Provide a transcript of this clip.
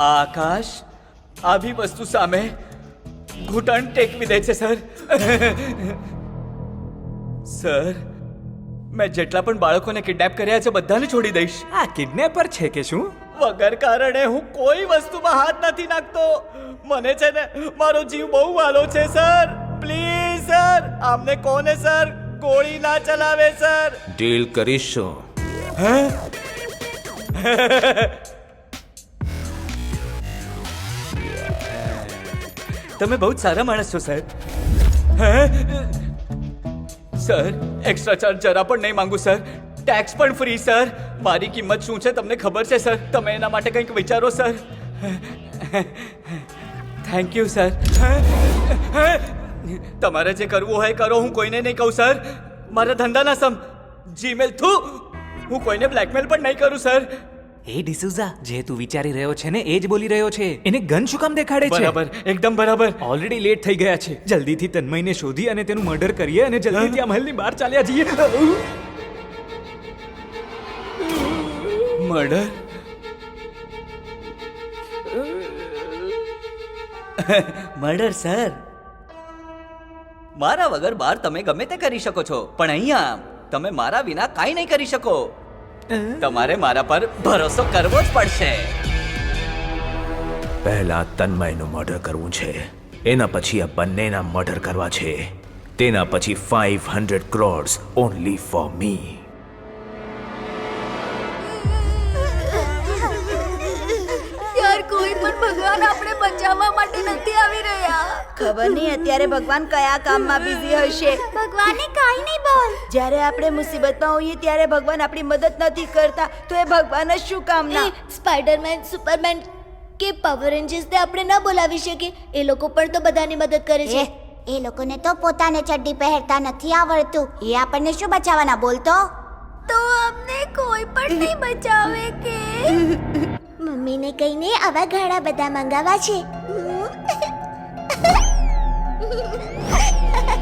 આકાશ આવી વસ્તુ સામે ઘૂંટણ ટેકવી દે છે સર સર મેં જેટલા પણ બાળકોને કિડનેપ કર્યા છે બધાને છોડી દઈશ આ કિડનેપર છે કે શું વગર કારણે હું કોઈ વસ્તુમાં હાથ નથી નાખતો મને છે ને મારો જીવ બહુ વાલો છે સર પ્લીઝ સર આમને કોને સર ગોળી ના ચલાવે સર ડીલ કરીશું તમે બહુ જ સારા માણસ છો સર હે સર એક્સ્ટ્રા ચાર્જ જરા પણ નહીં માંગુ સર ટેક્સ પણ ફ્રી સર મારી કિંમત શું છે તમને ખબર છે સર? તમે એના માટે કંઈક વિચારો સર। Thank you sir. તમારે જે કરવું હોય કરો હું કોઈને નહીં કહું સર. મારા ધંધાના સમ જીમેલ થુ હું કોઈને બ્લેકમેલ પણ નહીં કરું સર. એ ડિસુઝા જે તું વિચારી રહ્યો છે ને એ જ બોલી રહ્યો છે. એને ગન શું કામ દેખાડે છે? બરાબર એકદમ બરાબર. ઓલરેડી લેટ થઈ ગયા છે. જલ્દીથી તન્મયને શોધી અને તેનું મર્ડર કરીએ અને જલ્દીથી આ મહેલની બહાર ચાલ્યા જઈએ. મર્ડર મર્ડર સર મારા વગર બહાર તમે ગમે તે કરી શકો છો. પણ અહીંયા તમે મારા વિના કાંઈ નહીં કરી શકો. તમારે મારા પર ભરોસો કરવો જ પડશે. પહેલા તન્મયનું મર્ડર કરવું છે. એના પછી આ બંનેના મર્ડર કરવા છે. તેના પછી five hundred crores only for me યાર કોઈ પણ ભગવાન આપણે બચાવવા માટે નથી આવી રહ્યા. ખબર નહીં અત્યારે ભગવાન કયા કામમાં બિઝી હશે ભગવાને કાઈ નહીં બોલ. જ્યારે આપણે મુસીબતમાં હોઈએ ત્યારે ભગવાન આપણી મદદ નથી કરતા તો એ ભગવાન જ શું કામના? સ્પાઈડરમેન સુપરમેન કે પાવર રેન્જર્સ ને આપણે ન બોલાવી શકીએ. એ લોકો પણ તો બધાની મદદ કરે છે. એ લોકોને તો પોતાને ચડ્ડી પહેરતા નથી આવડતું. એ આપણને શું બચાવવાના બોલતો તો. અમને કોઈ પણ નહીં બચાવે કે? મમ્મીને કહીને આવા ઘણા બધા મંગાવા છે. Ha ha ha!